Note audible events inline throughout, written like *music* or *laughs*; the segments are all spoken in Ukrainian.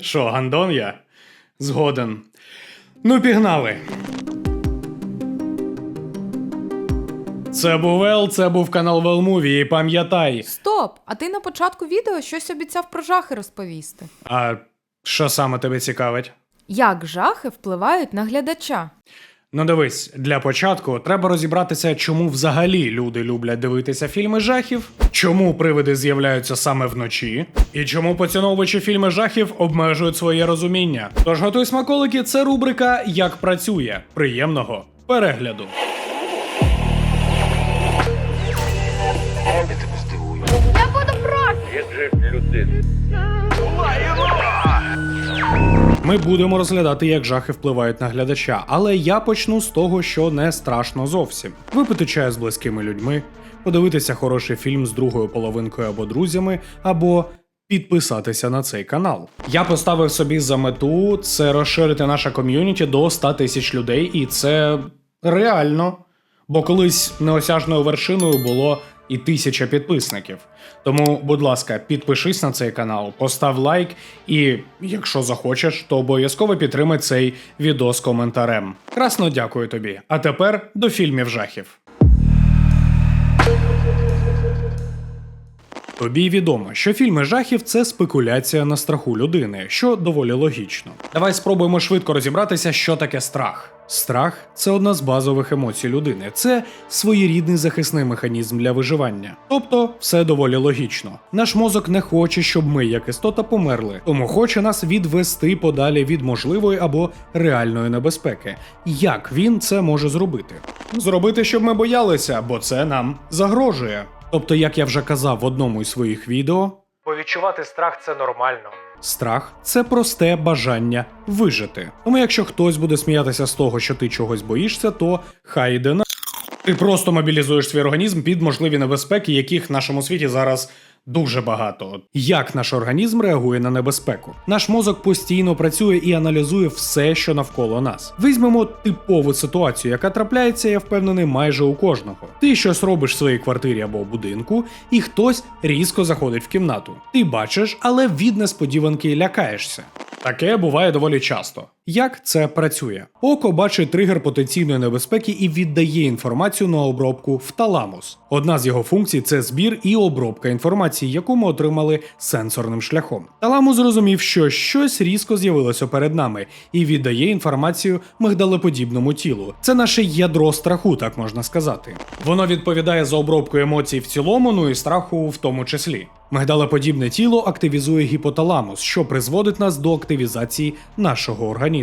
Що, гандон я? Згоден. Ну, пігнали. Це був Ел, це був канал Велмуві, і пам'ятай. Стоп! А ти на початку відео щось обіцяв про жахи розповісти. А що саме тебе цікавить? Як жахи впливають на глядача? Ну дивись, для початку треба розібратися, чому взагалі люди люблять дивитися фільми жахів, чому привиди з'являються саме вночі, і чому поціновувачі фільми жахів обмежують своє розуміння. Тож готуй смаколики, це рубрика Як працює. Приємного перегляду. Я тебе здивую. Я буду проти. Є же людини. Ми будемо розглядати, як жахи впливають на глядача, але я почну з того, що не страшно зовсім. Випити чаю з близькими людьми, подивитися хороший фільм з другою половинкою або друзями, або підписатися на цей канал. Я поставив собі за мету це розширити наше ком'юніті до 100 тисяч людей, і це реально. Бо колись неосяжною вершиною було і тисяча підписників. Тому, будь ласка, підпишись на цей канал, постав лайк, і якщо захочеш, то обов'язково підтримай цей відос коментарем. Красно дякую тобі. А тепер до фільмів жахів. Тобі відомо, що фільми жахів це спекуляція на страху людини, що доволі логічно. Давай спробуємо швидко розібратися, що таке страх. Страх це одна з базових емоцій людини, це своєрідний захисний механізм для виживання. Тобто, все доволі логічно. Наш мозок не хоче, щоб ми, як істота, померли, тому хоче нас відвести подалі від можливої або реальної небезпеки. Як він це може зробити? Зробити, щоб ми боялися, бо це нам загрожує. Тобто, як я вже казав в одному із своїх відео, Повідчувати страх це нормально. Страх це просте бажання вижити. Тому якщо хтось буде сміятися з того, що ти чогось боїшся, то хай іде на. Ти просто мобілізуєш свій організм під можливі небезпеки, яких в нашому світі зараз дуже багато. Як наш організм реагує на небезпеку? Наш мозок постійно працює і аналізує все, що навколо нас. Візьмемо типову ситуацію, яка трапляється, я впевнений, майже у кожного. Ти щось робиш в своїй квартирі або будинку, і хтось різко заходить в кімнату. Ти бачиш, але від несподіванки лякаєшся. Таке буває доволі часто. Як це працює? Око бачить тригер потенційної небезпеки і віддає інформацію на обробку в таламус. Одна з його функцій це збір і обробка інформації, яку ми отримали сенсорним шляхом. Таламус зрозумів, що щось різко з'явилося перед нами і віддає інформацію мигдалеподібному тілу. Це наше ядро страху, так можна сказати. Воно відповідає за обробку емоцій в цілому, ну і страху в тому числі. Мигдалеподібне тіло активізує гіпоталамус, що призводить нас до активізації нашого організму.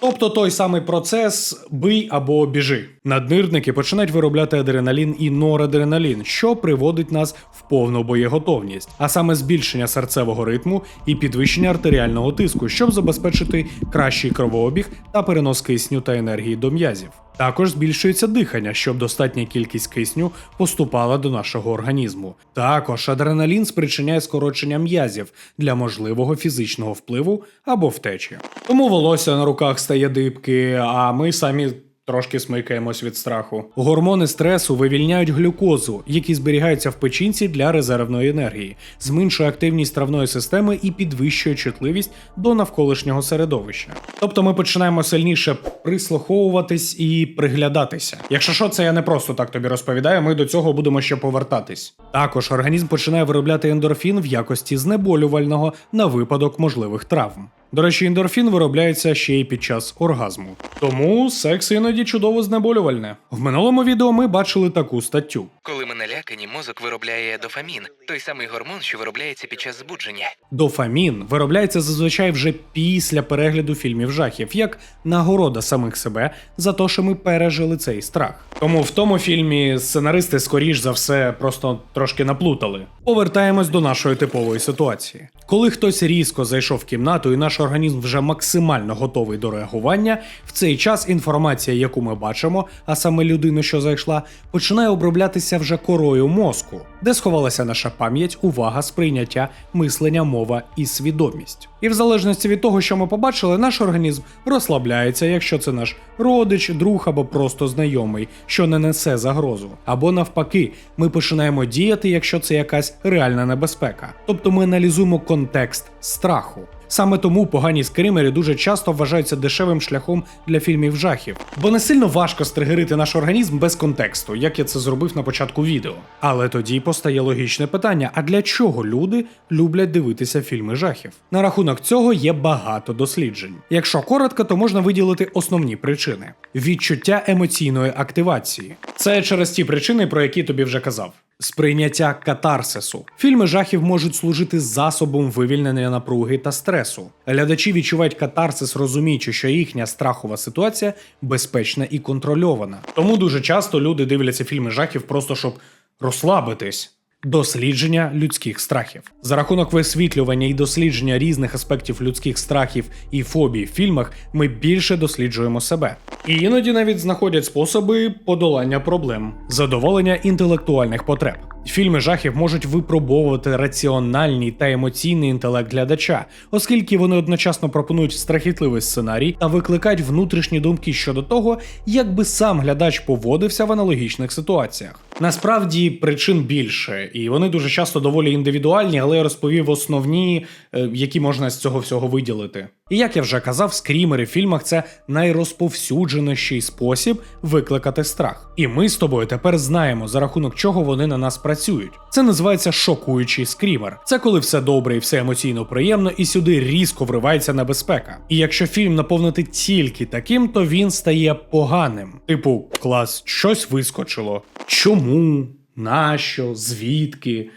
Тобто той самий процес бий або біжи. Наднирники починають виробляти адреналін і норадреналін, що приводить нас в повну боєготовність, а саме збільшення серцевого ритму і підвищення артеріального тиску, щоб забезпечити кращий кровообіг та перенос кисню та енергії до м'язів. Також збільшується дихання, щоб достатня кількість кисню поступала до нашого організму. Також адреналін спричиняє скорочення м'язів для можливого фізичного впливу або втечі. Тому волосся на руках стає дибки, а ми самі. Трошки смикаємось від страху. Гормони стресу вивільняють глюкозу, які зберігаються в печінці для резервної енергії, зменшує активність травної системи і підвищує чутливість до навколишнього середовища. Тобто ми починаємо сильніше прислуховуватись і приглядатися. Якщо що, це я не просто так тобі розповідаю, ми до цього будемо ще повертатись. Також організм починає виробляти ендорфін в якості знеболювального на випадок можливих травм. До речі, ендорфін виробляється ще й під час оргазму. Тому секс іноді чудово знеболювальне. В минулому відео ми бачили таку статтю. Коли ми налякані, мозок виробляє дофамін, той самий гормон, що виробляється під час збудження. Дофамін виробляється зазвичай вже після перегляду фільмів жахів, як нагорода самих себе за те, що ми пережили цей страх. Тому в тому фільмі сценаристи, скоріш за все, просто трошки наплутали. Повертаємось до нашої типової ситуації. Коли хтось різко зайшов в кімнату і наш організм вже максимально готовий до реагування, в цей час інформація, яку ми бачимо, а саме людину, що зайшла, починає оброблятися вже корою мозку, де сховалася наша пам'ять, увага, сприйняття, мислення, мова і свідомість. І в залежності від того, що ми побачили, наш організм розслабляється, якщо це наш родич, друг або просто знайомий, що не несе загрозу. Або навпаки, ми починаємо діяти, якщо це якась реальна небезпека. Тобто ми аналізуємо контекст страху. Саме тому погані скримери дуже часто вважаються дешевим шляхом для фільмів жахів, бо не сильно важко стригерити наш організм без контексту, як я це зробив на початку відео. Але тоді постає логічне питання: а для чого люди люблять дивитися фільми жахів? На рахунок цього є багато досліджень. Якщо коротко, то можна виділити основні причини: відчуття емоційної активації. Це через ті причини, про які тобі вже казав. Сприйняття катарсису. Фільми жахів можуть служити засобом вивільнення напруги та стресу. Глядачі відчувають катарсис, розуміючи, що їхня страхова ситуація безпечна і контрольована. Тому дуже часто люди дивляться фільми жахів просто щоб розслабитись. Дослідження людських страхів за рахунок висвітлювання і дослідження різних аспектів людських страхів і фобій в фільмах ми більше досліджуємо себе. І іноді навіть знаходять способи подолання проблем, задоволення інтелектуальних потреб. Фільми жахів можуть випробовувати раціональний та емоційний інтелект глядача, оскільки вони одночасно пропонують страхітливий сценарій та викликають внутрішні думки щодо того, як би сам глядач поводився в аналогічних ситуаціях. Насправді причин більше, і вони дуже часто доволі індивідуальні, але я розповів основні, е, які можна з цього всього виділити. І як я вже казав, скрімери в фільмах це найрозповсюдженіший спосіб викликати страх. І ми з тобою тепер знаємо, за рахунок чого вони на нас працюють. Це називається шокуючий скрімер. Це коли все добре і все емоційно приємно, і сюди різко вривається небезпека. І якщо фільм наповнити тільки таким, то він стає поганим. Типу, клас, щось вискочило. Чому? Нащо? Звідки?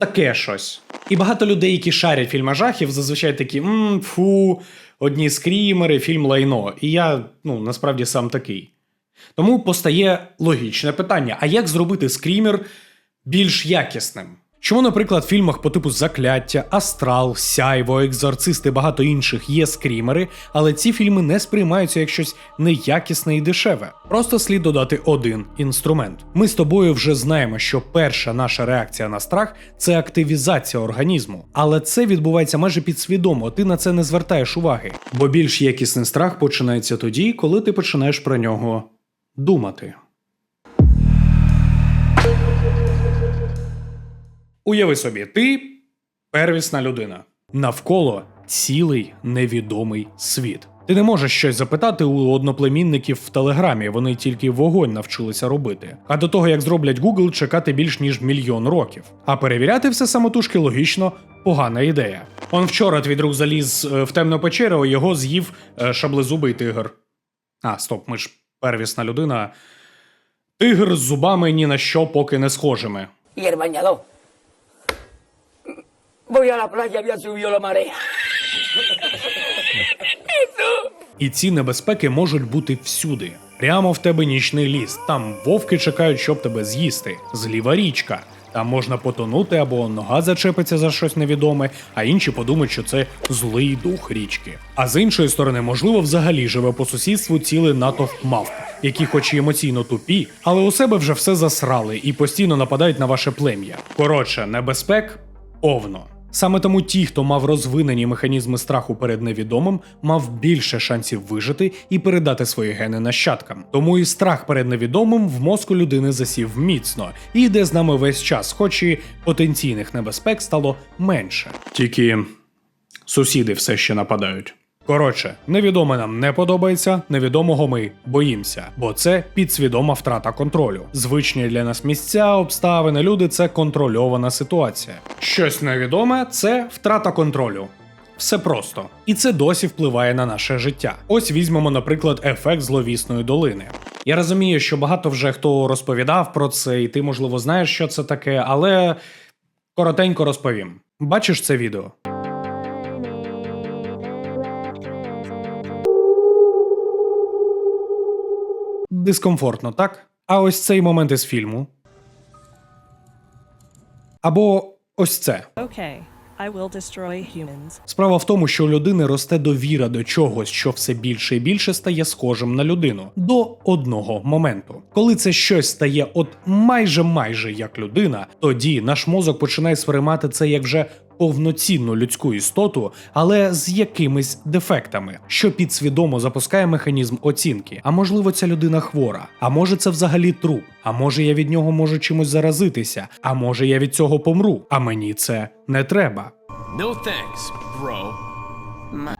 Таке щось. І багато людей, які шарять фільми жахів, зазвичай такі мм, фу, одні скрімери, фільм лайно. І я, ну, насправді сам такий. Тому постає логічне питання: а як зробити скрімер більш якісним? Чому, наприклад, в фільмах по типу Закляття, Астрал, Сяйво, Екзорцист і багато інших є скрімери, але ці фільми не сприймаються як щось неякісне і дешеве. Просто слід додати один інструмент. Ми з тобою вже знаємо, що перша наша реакція на страх це активізація організму, але це відбувається майже підсвідомо. Ти на це не звертаєш уваги. Бо більш якісний страх починається тоді, коли ти починаєш про нього думати. Уяви собі, ти первісна людина. Навколо цілий невідомий світ. Ти не можеш щось запитати у одноплемінників в телеграмі, вони тільки вогонь навчилися робити. А до того, як зроблять Google, чекати більш ніж мільйон років. А перевіряти все самотужки логічно погана ідея. Он вчора твій друг заліз е, в темну печеру, його з'їв е, шаблезубий тигр. А, стоп, ми ж первісна людина. Тигр з зубами ні на що поки не схожими. el bañador. Voy a la playa, había subido la marea. *laughs* І ці небезпеки можуть бути всюди. Прямо в тебе нічний ліс. Там вовки чекають, щоб тебе з'їсти. Зліва річка. Там можна потонути або нога зачепиться за щось невідоме, а інші подумають, що це злий дух річки. А з іншої сторони, можливо, взагалі живе по сусідству цілий натовп мавп, які, хоч і емоційно тупі, але у себе вже все засрали і постійно нападають на ваше плем'я. Коротше, небезпек повно. Саме тому ті, хто мав розвинені механізми страху перед невідомим, мав більше шансів вижити і передати свої гени нащадкам. Тому і страх перед невідомим в мозку людини засів міцно і йде з нами весь час, хоч і потенційних небезпек стало менше. Тільки сусіди все ще нападають. Коротше, невідоме нам не подобається, невідомого ми боїмося, бо це підсвідома втрата контролю. Звичні для нас місця, обставини, люди це контрольована ситуація. Щось невідоме це втрата контролю. Все просто. І це досі впливає на наше життя. Ось візьмемо, наприклад, ефект зловісної долини. Я розумію, що багато вже хто розповідав про це, і ти, можливо, знаєш, що це таке, але коротенько розповім. Бачиш це відео? Дискомфортно, так? А ось цей момент із фільму. Або ось це. Okay, I will destroy humans. Справа в тому, що у людини росте довіра до чогось, що все більше і більше стає схожим на людину до одного моменту. Коли це щось стає от майже майже як людина, тоді наш мозок починає сприймати це як вже повноцінну людську істоту, але з якимись дефектами, що підсвідомо запускає механізм оцінки. А можливо, ця людина хвора, а може це взагалі труп, а може я від нього можу чимось заразитися, а може я від цього помру, а мені це не треба. No thanks, bro.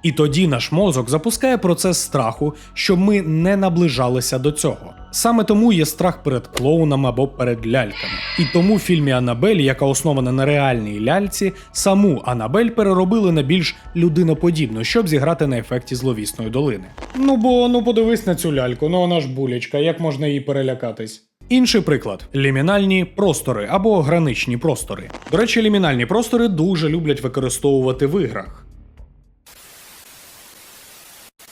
І тоді наш мозок запускає процес страху, щоб ми не наближалися до цього. Саме тому є страх перед клоунами або перед ляльками. І тому в фільмі Анабель, яка основана на реальній ляльці, саму Анабель переробили на більш людиноподібну, щоб зіграти на ефекті зловісної долини. Ну бо ну подивись на цю ляльку, ну вона ж булячка, як можна її перелякатись? Інший приклад лімінальні простори або граничні простори. До речі, лімінальні простори дуже люблять використовувати в іграх.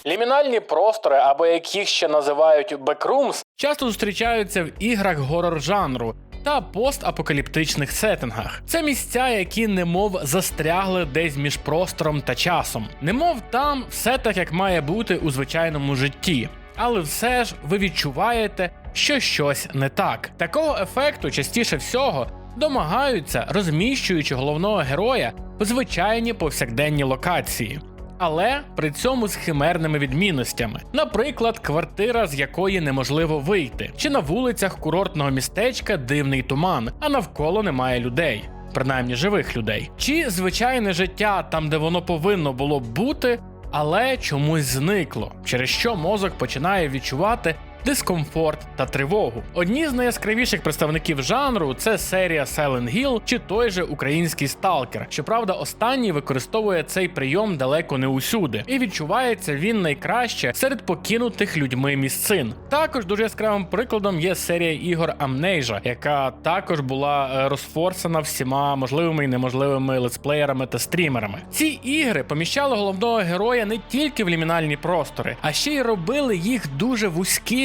Лімінальні простори, або як їх ще називають бекрумс, часто зустрічаються в іграх горор жанру та постапокаліптичних сеттингах. Це місця, які немов застрягли десь між простором та часом. Немов там все так, як має бути у звичайному житті. Але все ж ви відчуваєте, що щось не так. Такого ефекту частіше всього домагаються, розміщуючи головного героя в звичайні повсякденні локації але при цьому з химерними відмінностями. Наприклад, квартира, з якої неможливо вийти, чи на вулицях курортного містечка дивний туман, а навколо немає людей. Принаймні живих людей, чи звичайне життя там, де воно повинно було б бути, але чомусь зникло, через що мозок починає відчувати дискомфорт та тривогу. Одні з найяскравіших представників жанру це серія Silent Hill чи той же український сталкер. Щоправда, останній використовує цей прийом далеко не усюди, і відчувається він найкраще серед покинутих людьми місцин. Також дуже яскравим прикладом є серія ігор Amnesia, яка також була е, розфорсена всіма можливими і неможливими летсплеєрами та стрімерами. Ці ігри поміщали головного героя не тільки в лімінальні простори, а ще й робили їх дуже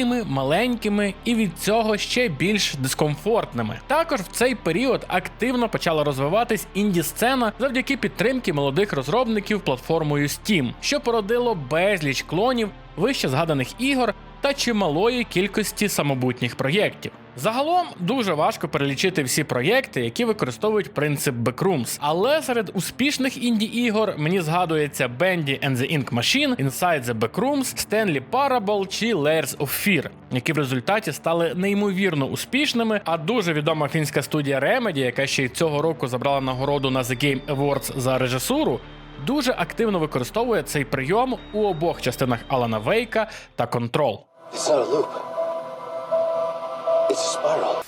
вузькими, маленькими і від цього ще більш дискомфортними. Також в цей період активно почала розвиватись інді-сцена завдяки підтримки молодих розробників платформою Steam, що породило безліч клонів вище згаданих ігор та чималої кількості самобутніх проєктів. Загалом дуже важко перелічити всі проєкти, які використовують принцип Backrooms. Але серед успішних інді-ігор мені згадується Bendy and the Ink Machine, Inside the Backrooms, Stanley Parable чи Layers of Fear, які в результаті стали неймовірно успішними. А дуже відома фінська студія Remedy, яка ще й цього року забрала нагороду на The Game Awards за режисуру, дуже активно використовує цей прийом у обох частинах Алана Вейка та Control. It's not a loop. It's a spiral.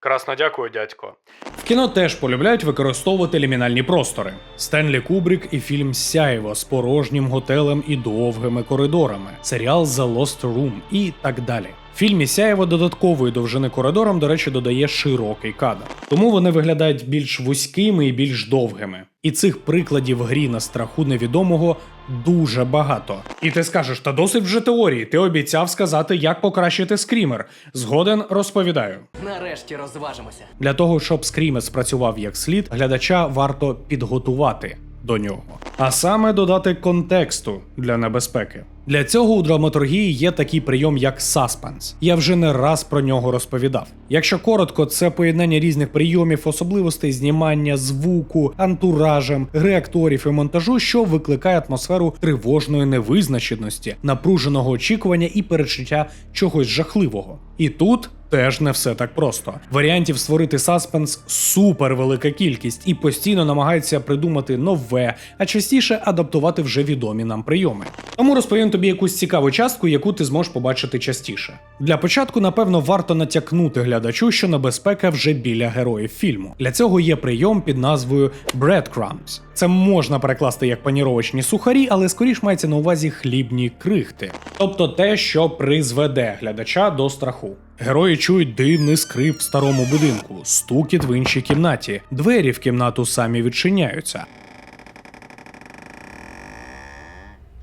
Красно дякую, дядько. В кіно теж полюбляють використовувати лімінальні простори. Стенлі Кубрік і фільм Сяєво з порожнім готелем і довгими коридорами, серіал The Lost Room і так далі. Фільмі Сяєво додаткової довжини коридорам, до речі, додає широкий кадр. Тому вони виглядають більш вузькими і більш довгими. І цих прикладів в грі на страху невідомого дуже багато. І ти скажеш, та досить вже теорії. Ти обіцяв сказати, як покращити скрімер. Згоден розповідаю. Нарешті розважимося. Для того, щоб скрімер спрацював як слід, глядача варто підготувати до нього, а саме додати контексту для небезпеки. Для цього у драматургії є такий прийом, як саспенс. Я вже не раз про нього розповідав. Якщо коротко, це поєднання різних прийомів, особливостей знімання, звуку, антуражем, гри акторів і монтажу, що викликає атмосферу тривожної невизначеності, напруженого очікування і перечуття чогось жахливого. І тут теж не все так просто. Варіантів створити саспенс супер велика кількість і постійно намагаються придумати нове, а частіше адаптувати вже відомі нам прийоми. Тому розповім тобі якусь цікаву частку, яку ти зможеш побачити частіше. Для початку, напевно, варто натякнути глядачу, що небезпека вже біля героїв фільму. Для цього є прийом під назвою Breadcrumbs. Це можна перекласти як паніровочні сухарі, але скоріш мається на увазі хлібні крихти, тобто те, що призведе глядача до страху. Герої чують дивний скрип в старому будинку, стукіт в іншій кімнаті, двері в кімнату самі відчиняються.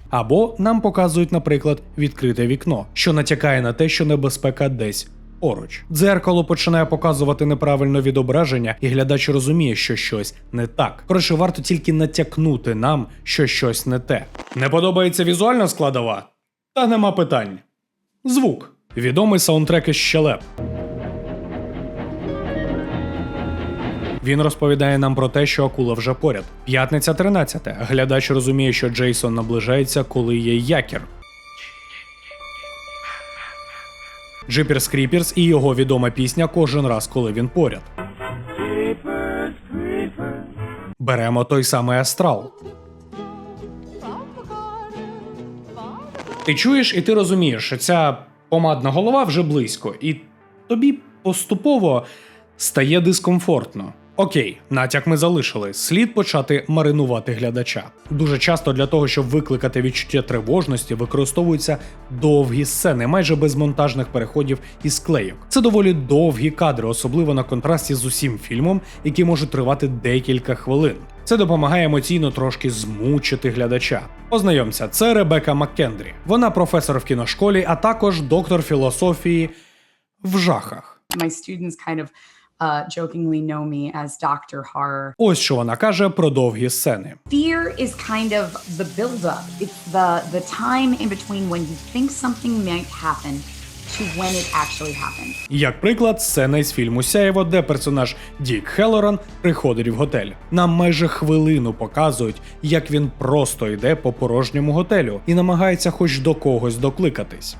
Або нам показують, наприклад, відкрите вікно, що натякає на те, що небезпека десь поруч. Дзеркало починає показувати неправильне відображення, і глядач розуміє, що щось не так. Коротше, варто тільки натякнути нам, що щось не те. Не подобається візуальна складова? Та нема питань. Звук. Відомий саундтрек із щелеп. Він розповідає нам про те, що акула вже поряд. П'ятниця 13. Глядач розуміє, що Джейсон наближається, коли є якір. Джиперс Кріперс і його відома пісня кожен раз, коли він поряд. Беремо той самий астрал. Ти чуєш і ти розумієш, що ця помадна голова вже близько, і тобі поступово стає дискомфортно. Окей, натяк ми залишили. Слід почати маринувати глядача. Дуже часто для того, щоб викликати відчуття тривожності, використовуються довгі сцени, майже без монтажних переходів і склейок. Це доволі довгі кадри, особливо на контрасті з усім фільмом, який може тривати декілька хвилин. Це допомагає емоційно трошки змучити глядача. Познайомся, це Ребека Маккендрі. Вона професор в кіношколі, а також доктор філософії в жахах. My students kind of uh, jokingly know me as Dr. Horror. Ось що вона каже про довгі сцени. Fear is kind of the buildup. It's the the time in between when you think something might happen to when it actually happens. Як приклад, сцена із фільму Сяєво, де персонаж Дік Хеллоран приходить в готель. Нам майже хвилину показують, як він просто йде по порожньому готелю і намагається хоч до когось докликатись.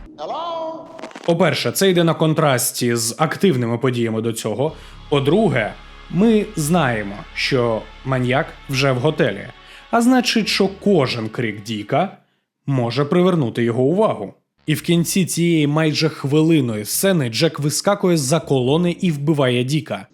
По-перше, це йде на контрасті з активними подіями до цього. По-друге, ми знаємо, що маньяк вже в готелі. А значить, що кожен крик Діка може привернути його увагу. І в кінці цієї майже хвилиної сцени Джек вискакує з-за колони і вбиває Діка.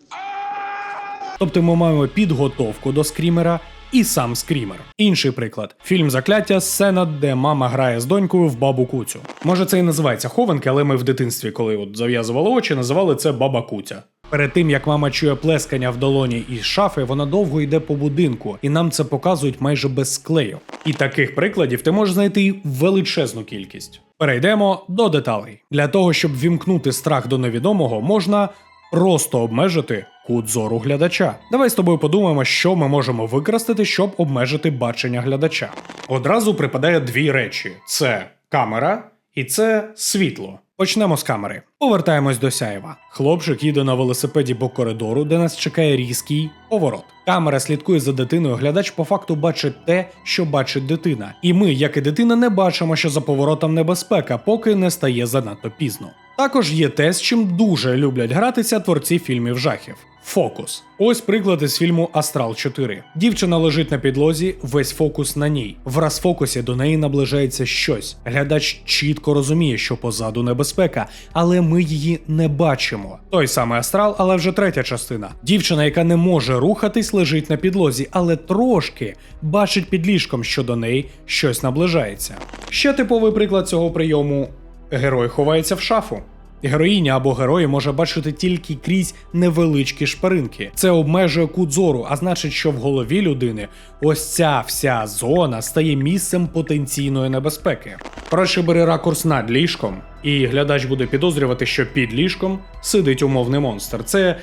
Тобто ми маємо підготовку до скрімера і сам скрімер. Інший приклад: фільм Закляття, сцена, де мама грає з донькою в бабу Куцю. Може, це і називається хованки, але ми в дитинстві, коли от зав'язували очі, називали це баба Куця. Перед тим як мама чує плескання в долоні із шафи, вона довго йде по будинку, і нам це показують майже без склею. І таких прикладів ти можеш знайти величезну кількість. Перейдемо до деталей. Для того, щоб вімкнути страх до невідомого, можна просто обмежити кут зору глядача. Давай з тобою подумаємо, що ми можемо використати, щоб обмежити бачення глядача. Одразу припадає дві речі: це камера і це світло. Почнемо з камери. Повертаємось до сяєва. Хлопчик їде на велосипеді по коридору, де нас чекає різкий поворот. Камера слідкує за дитиною. Глядач по факту бачить те, що бачить дитина. І ми, як і дитина, не бачимо, що за поворотом небезпека, поки не стає занадто пізно. Також є те, з чим дуже люблять гратися творці фільмів жахів. Фокус. Ось приклад із фільму Астрал 4. Дівчина лежить на підлозі, весь фокус на ній. В розфокусі до неї наближається щось. Глядач чітко розуміє, що позаду небезпека, але ми її не бачимо. Той самий астрал, але вже третя частина. Дівчина, яка не може рухатись, лежить на підлозі, але трошки бачить під ліжком, що до неї щось наближається. Ще типовий приклад цього прийому: герой ховається в шафу. Героїня або герої може бачити тільки крізь невеличкі шпаринки. Це обмежує кут зору, а значить, що в голові людини ось ця вся зона стає місцем потенційної небезпеки. Коротше, бери ракурс над ліжком, і глядач буде підозрювати, що під ліжком сидить умовний монстр. Це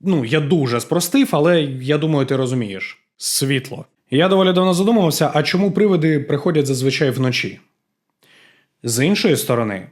ну я дуже спростив, але я думаю, ти розумієш. Світло. Я доволі давно задумувався, а чому привиди приходять зазвичай вночі? З іншої сторони,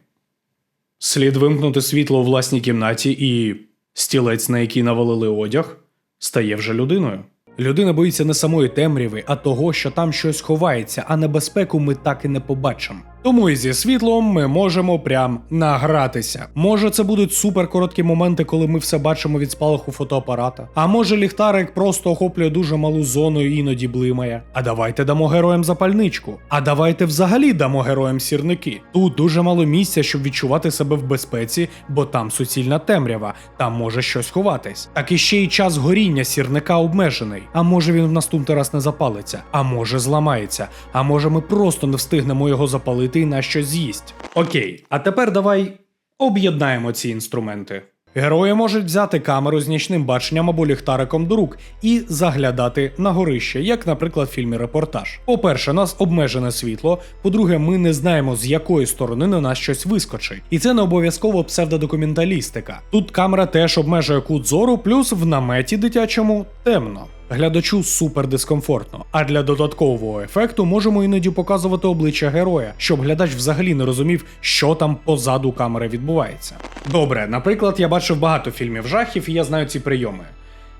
Слід вимкнути світло у власній кімнаті, і стілець, на який навалили одяг, стає вже людиною. Людина боїться не самої темряви, а того, що там щось ховається, а небезпеку ми так і не побачимо. Тому і зі світлом ми можемо прям награтися. Може, це будуть супер короткі моменти, коли ми все бачимо від спалаху фотоапарата. А може ліхтарик просто охоплює дуже малу зону і іноді блимає. А давайте дамо героям запальничку. А давайте взагалі дамо героям сірники. Тут дуже мало місця, щоб відчувати себе в безпеці, бо там суцільна темрява, там може щось ховатись. Так і ще й час горіння сірника обмежений. А може він в наступний раз не запалиться, а може зламається, а може ми просто не встигнемо його запалити на щось з'їсть. Окей, а тепер давай об'єднаємо ці інструменти. Герої можуть взяти камеру з нічним баченням або ліхтариком до рук і заглядати на горище, як, наприклад, в фільмі Репортаж. По-перше, нас обмежене світло. По-друге, ми не знаємо, з якої сторони на нас щось вискочить. І це не обов'язково псевдодокументалістика. Тут камера теж обмежує кут зору, плюс в наметі дитячому темно. Глядачу супер дискомфортно. А для додаткового ефекту можемо іноді показувати обличчя героя, щоб глядач взагалі не розумів, що там позаду камери відбувається. Добре, наприклад, я бачив багато фільмів жахів, і я знаю ці прийоми.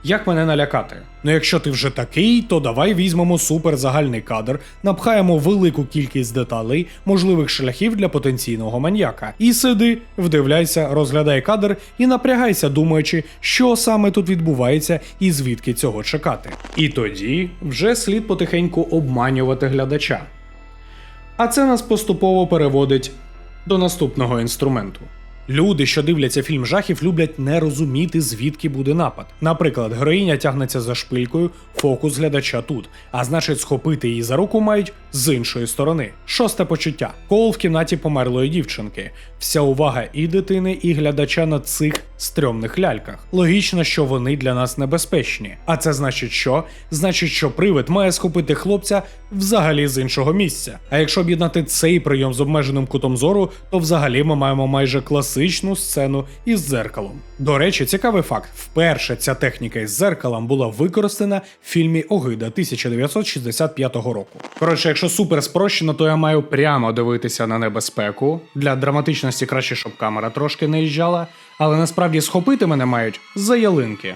Як мене налякати? Ну якщо ти вже такий, то давай візьмемо суперзагальний кадр, напхаємо велику кількість деталей, можливих шляхів для потенційного маньяка. І сиди, вдивляйся, розглядай кадр і напрягайся, думаючи, що саме тут відбувається і звідки цього чекати. І тоді вже слід потихеньку обманювати глядача. А це нас поступово переводить до наступного інструменту. Люди, що дивляться фільм жахів, люблять не розуміти, звідки буде напад. Наприклад, героїня тягнеться за шпилькою, фокус глядача тут, а значить, схопити її за руку мають з іншої сторони. Шосте почуття. Кол в кімнаті померлої дівчинки. Вся увага і дитини, і глядача на цих стрьомних ляльках. Логічно, що вони для нас небезпечні. А це значить що? Значить, що привид має схопити хлопця взагалі з іншого місця. А якщо об'єднати цей прийом з обмеженим кутом зору, то взагалі ми маємо майже класичну сцену із дзеркалом. До речі, цікавий факт: вперше ця техніка із дзеркалом була використана в фільмі Огида 1965 року. Коротше, якщо супер спрощено, то я маю прямо дивитися на небезпеку. Для драматичності краще, щоб камера трошки не їжджала, але насправді схопити мене мають за ялинки.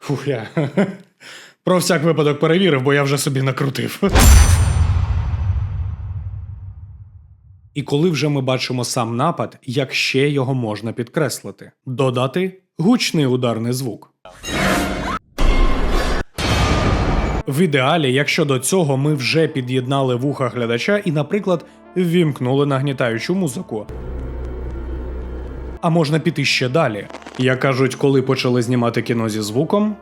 Фух, я *laughs* про всяк випадок перевірив, бо я вже собі накрутив. І коли вже ми бачимо сам напад, як ще його можна підкреслити? Додати гучний ударний звук. В ідеалі, якщо до цього ми вже під'єднали вуха глядача і, наприклад, ввімкнули нагнітаючу музику. А можна піти ще далі. Як кажуть, коли почали знімати кіно зі звуком,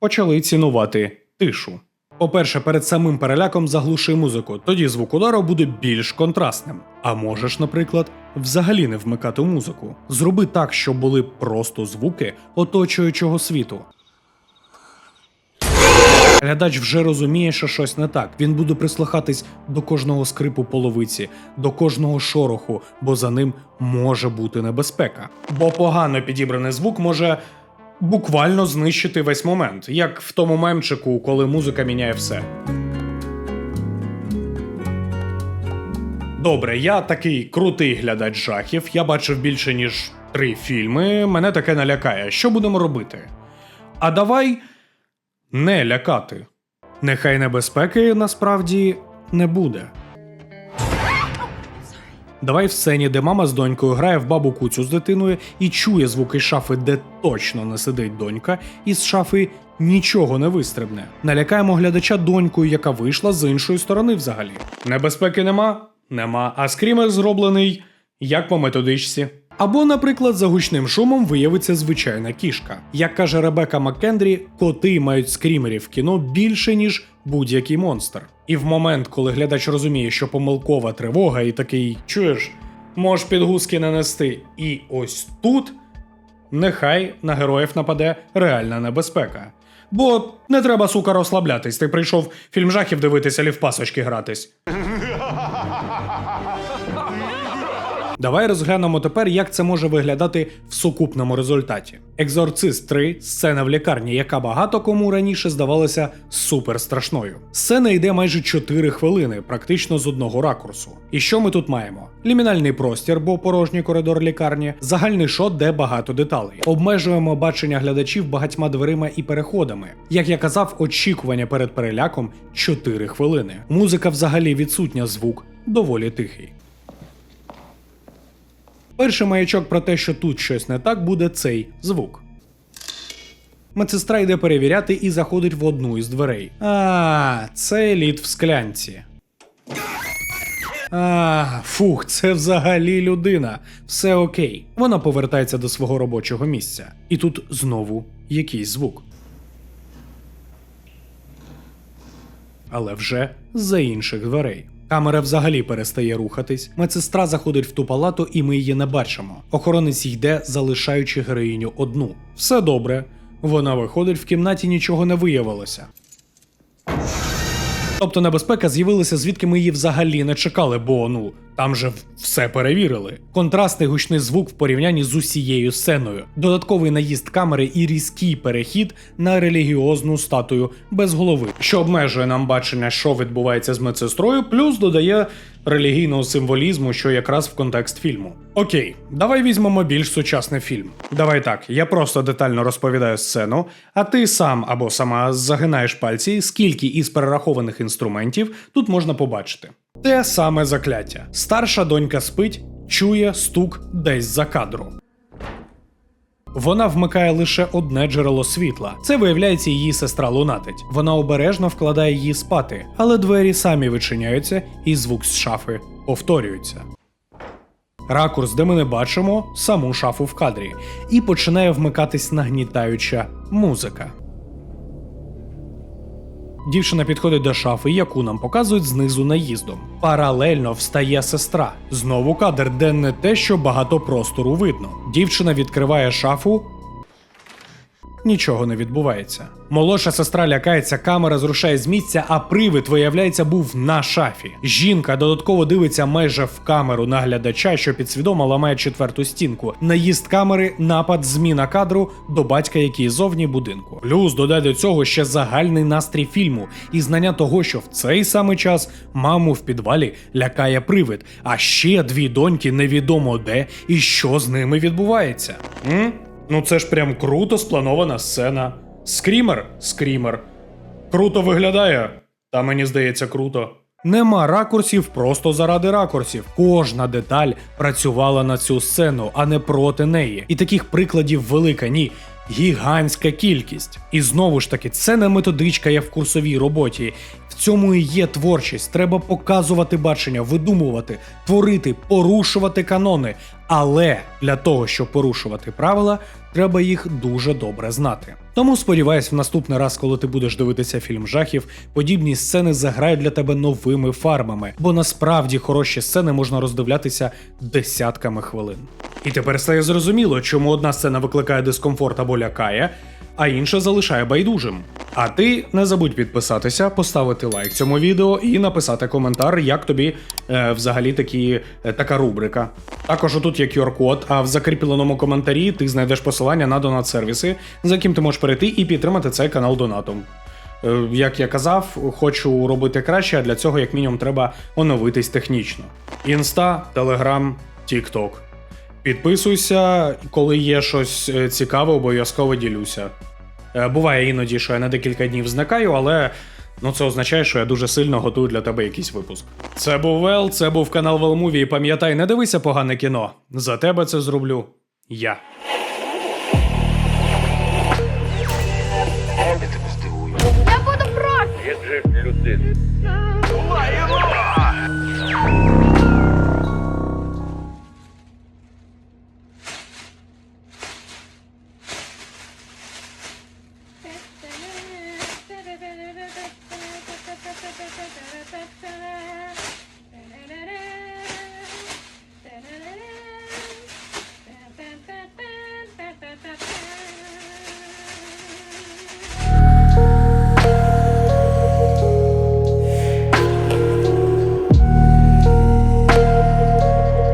почали цінувати тишу. По-перше, перед самим переляком заглуши музику, тоді звук удару буде більш контрастним. А можеш, наприклад, взагалі не вмикати музику. Зроби так, щоб були просто звуки оточуючого світу. Глядач вже розуміє, що щось не так. Він буде прислухатись до кожного скрипу половиці, до кожного шороху, бо за ним може бути небезпека. Бо погано підібраний звук може буквально знищити весь момент, як в тому мемчику, коли музика міняє все. Добре, я такий крутий глядач жахів. Я бачив більше ніж три фільми. Мене таке налякає. Що будемо робити? А давай не лякати. Нехай небезпеки насправді не буде. Давай в сцені, де мама з донькою грає в бабу куцю з дитиною і чує звуки шафи, де точно не сидить донька, і з шафи нічого не вистрибне. Налякаємо глядача донькою, яка вийшла з іншої сторони взагалі. Небезпеки нема? Нема. А скрімер зроблений як по методичці. Або, наприклад, за гучним шумом виявиться звичайна кішка. Як каже Ребека Маккендрі, коти мають скрімерів в кіно більше, ніж будь-який монстр. І в момент, коли глядач розуміє, що помилкова тривога, і такий чуєш, можеш підгузки нанести. І ось тут нехай на героїв нападе реальна небезпека. Бо не треба, сука, розслаблятись. Ти прийшов фільм жахів дивитися, лі в пасочки гратись. *laughs* Давай розглянемо тепер, як це може виглядати в сукупному результаті. Екзорцист 3 сцена в лікарні, яка багато кому раніше здавалася супер страшною. Сцена йде майже 4 хвилини, практично з одного ракурсу. І що ми тут маємо? Лімінальний простір, бо порожній коридор лікарні, загальний шот, де багато деталей. Обмежуємо бачення глядачів багатьма дверима і переходами. Як я казав, очікування перед переляком 4 хвилини. Музика взагалі відсутня, звук доволі тихий. Перший маячок про те, що тут щось не так, буде цей звук. Медсестра йде перевіряти і заходить в одну із дверей. А, це лід в склянці. А, фух, це взагалі людина. Все окей. Вона повертається до свого робочого місця. І тут знову якийсь звук. але вже за інших дверей. Камера взагалі перестає рухатись. Медсестра заходить в ту палату, і ми її не бачимо. Охоронець йде, залишаючи героїню одну. Все добре. Вона виходить в кімнаті, нічого не виявилося. Тобто небезпека з'явилася, звідки ми її взагалі не чекали, бо ну Там же все перевірили. Контрастний гучний звук в порівнянні з усією сценою, додатковий наїзд камери і різкий перехід на релігіозну статую без голови, що обмежує нам бачення, що відбувається з медсестрою, плюс додає релігійного символізму, що якраз в контекст фільму. Окей, давай візьмемо більш сучасний фільм. Давай так, я просто детально розповідаю сцену, а ти сам або сама загинаєш пальці, скільки із перерахованих інструментів тут можна побачити. Те саме закляття. Старша донька спить, чує стук десь за кадру. Вона вмикає лише одне джерело світла. Це виявляється її сестра лунатить. Вона обережно вкладає її спати, але двері самі вичиняються, і звук з шафи повторюється. Ракурс, де ми не бачимо саму шафу в кадрі, і починає вмикатись нагнітаюча музика. Дівчина підходить до шафи, яку нам показують знизу наїздом. Паралельно встає сестра. Знову кадр, де не те, що багато простору видно. Дівчина відкриває шафу. Нічого не відбувається. Молодша сестра лякається, камера зрушає з місця, а привид, виявляється, був на шафі. Жінка додатково дивиться майже в камеру наглядача, що підсвідомо ламає четверту стінку. Наїзд камери, напад, зміна кадру до батька, який зовні будинку. Плюс додай до цього ще загальний настрій фільму і знання того, що в цей самий час маму в підвалі лякає привид, а ще дві доньки невідомо де і що з ними відбувається. М? Ну це ж прям круто спланована сцена. Скрімер? Скрімер. Круто виглядає. Та мені здається, круто. Нема ракурсів просто заради ракурсів. Кожна деталь працювала на цю сцену, а не проти неї. І таких прикладів велика, ні. Гігантська кількість. І знову ж таки, це не методичка як в курсовій роботі. В цьому і є творчість. Треба показувати бачення, видумувати, творити, порушувати канони. Але для того, щоб порушувати правила, треба їх дуже добре знати. Тому сподіваюсь, в наступний раз, коли ти будеш дивитися фільм жахів, подібні сцени заграють для тебе новими фарбами, бо насправді хороші сцени можна роздивлятися десятками хвилин. І тепер стає зрозуміло, чому одна сцена викликає дискомфорт або лякає, а інша залишає байдужим. А ти не забудь підписатися, поставити лайк цьому відео і написати коментар, як тобі е, взагалі такі, е, така рубрика. Також отут є QR-код, а в закріпленому коментарі ти знайдеш посилання на донат-сервіси, за яким ти можеш перейти і підтримати цей канал донатом. Е, Як я казав, хочу робити краще, а для цього, як мінімум, треба оновитись технічно. Інста, Телеграм, Тікток. Підписуйся, коли є щось е, цікаве, обов'язково ділюся. Е, Буває іноді, що я на декілька днів зникаю, але ну це означає, що я дуже сильно готую для тебе якийсь випуск. Це був Вел, це був канал Велмуві. І пам'ятай, не дивися погане кіно. За тебе це зроблю я. Я буду проти. Я же людина?